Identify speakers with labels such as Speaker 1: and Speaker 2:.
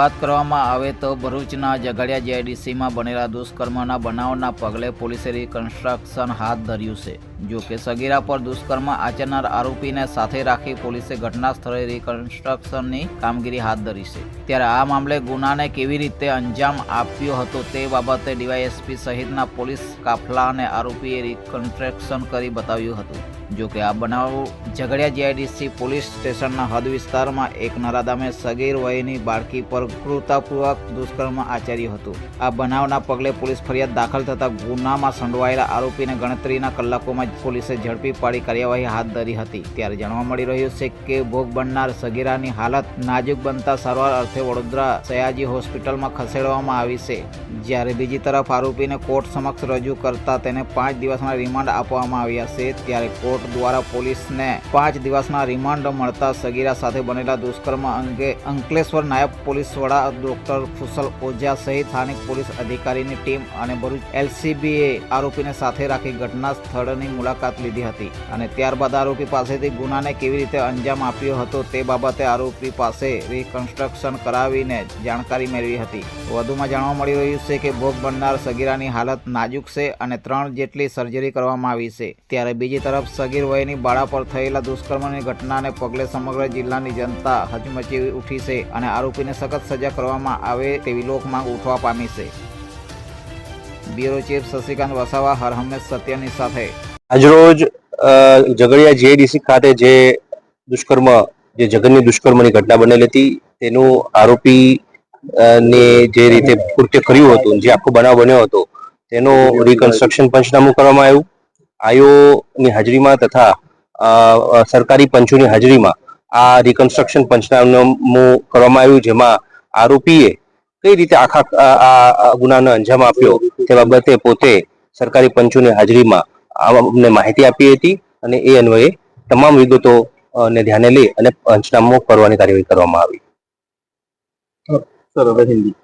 Speaker 1: વાત કરવામાં આવે તો ભરૂચના ઝઘડિયા જીઆઈડીસીમાં બનેલા દુષ્કર્મના બનાવના પગલે પોલીસે રિકન્સ્ટ્રક્શન હાથ ધર્યું છે. જો કે સગીરા પર દુષ્કર્મ આચરનાર આરોપીને સાથે રાખી પોલીસે ઘટના સ્થળે રિકન્સ્ટ્રક્શનની કામગીરી હાથ ધરી છે. ત્યારે આ મામલે ગુનાને કેવી રીતે અંજામ આપ્યો હતો તે બાબતે ડીવાયએસપી સહિતના પોલીસ કાફલા અને આરોપીએ રિકન્સ્ટ્રક્શન કરી બતાવ્યું હતું. જો કે આ બનાવ ઝઘડિયા જીઆઈડીસી પોલીસ સ્ટેશનના હદ વિસ્તારમાં એક નરાધામે સગીર વયની બાળકી પર ક્રૂરતાપૂર્વક દુષ્કર્મ આચર્યું હતું. આ બનાવના પગલે પોલીસ ફરિયાદ દાખલ થતાં ગુનામાં સંડવાયેલા આરોપીને ગણતરીના કલાકોમાં પોલીસે ઝડપી પાડી કાર્યવાહી હાથ ધરી હતી. ત્યારે જાણવા મળી રહ્યું છે કે ભોગ બનનાર સગીરાની હાલત નાજુક બનતા સારવાર અર્થે વડોદરા સયાજી હોસ્પિટલમાં ખસેડવામાં આવી છે. જ્યારે બીજી તરફ આરોપીને કોર્ટ સમક્ષ રજૂ કરતા તેને પાંચ દિવસના રિમાન્ડ આપવામાં આવ્યા છે, ત્યારે કોર્ટ દ્વારા પોલીસને પાંચ દિવસના રિમાન્ડ મળતા સગીરા સાથે બનેલા દુષ્કર્મ અંગે અંકલેશ્વર નાયબ પોલીસ વડા ડોક્ટર કુશલ ઓઝા સહિત સ્થાનિક પોલીસ અધિકારીની ટીમ અને ભરૂચ એલસીબીએ આરોપીને સાથે રાખી ઘટના સ્થળની મુલાકાત લીધી હતી અને ત્યારબાદ આરોપી પાસેથી ગુનાને કેવી રીતે અંજામ આપ્યો હતો તે બાબતે આરોપી પાસે રિકન્સ્ટ્રક્શન કરાવીને જાણકારી મેળવી હતી. વધુમાં જાણવા મળી રહ્યું છે કે ભોગ બનનાર સગીરાની હાલત નાજુક છે અને ત્રણ જેટલી સર્જરી કરવામાં આવી છે. ત્યારે બીજી તરફ સગીર વયની બાળા પર થયેલા દુષ્કર્મની ઘટનાને પગલે સમગ્ર જિલ્લાની જનતા હચમચી ઉઠી છે અને આરોપીને સખત સજા કરવામાં આવે તેવી લોકમાંગ ઉઠવા પામી છે. બ્યુરો ચીફ શશિકાંત વસાવા, હર હંમેશ સત્યની સાથે.
Speaker 2: આજરોજ ઝઘડિયા જેડીસી ખાતે જે દુષ્કર્મ, જે જઘન્ય દુષ્કર્મની ઘટના બનેલી હતી, તેનું આરોપી ને જે રીતે કૃત્ય કર્યું હતું, જે આખો બનાવ બન્યો હતો, તેનું રિકન્સ્ટ્રક્શન પંચનામું કરવામાં આવ્યું. આયોની હાજરીમાં તથા સરકારી પંચોની હાજરીમાં આ રિકન્સ્ટ્રક્શન પંચનામું કરવામાં આવ્યું, જેમાં આરોપીએ કઈ રીતે આખા ગુનાનો અંજામ આપ્યો તે બાબતે પોતે સરકારી પંચોની હાજરીમાં અમને માહિતી આપી હતી અને એ અન્વયે તમામ વિગતો ને ધ્યાને લઈ અને પંચનામું કરવાની કાર્યવાહી કરવામાં આવી.
Speaker 3: સર હિન્દી.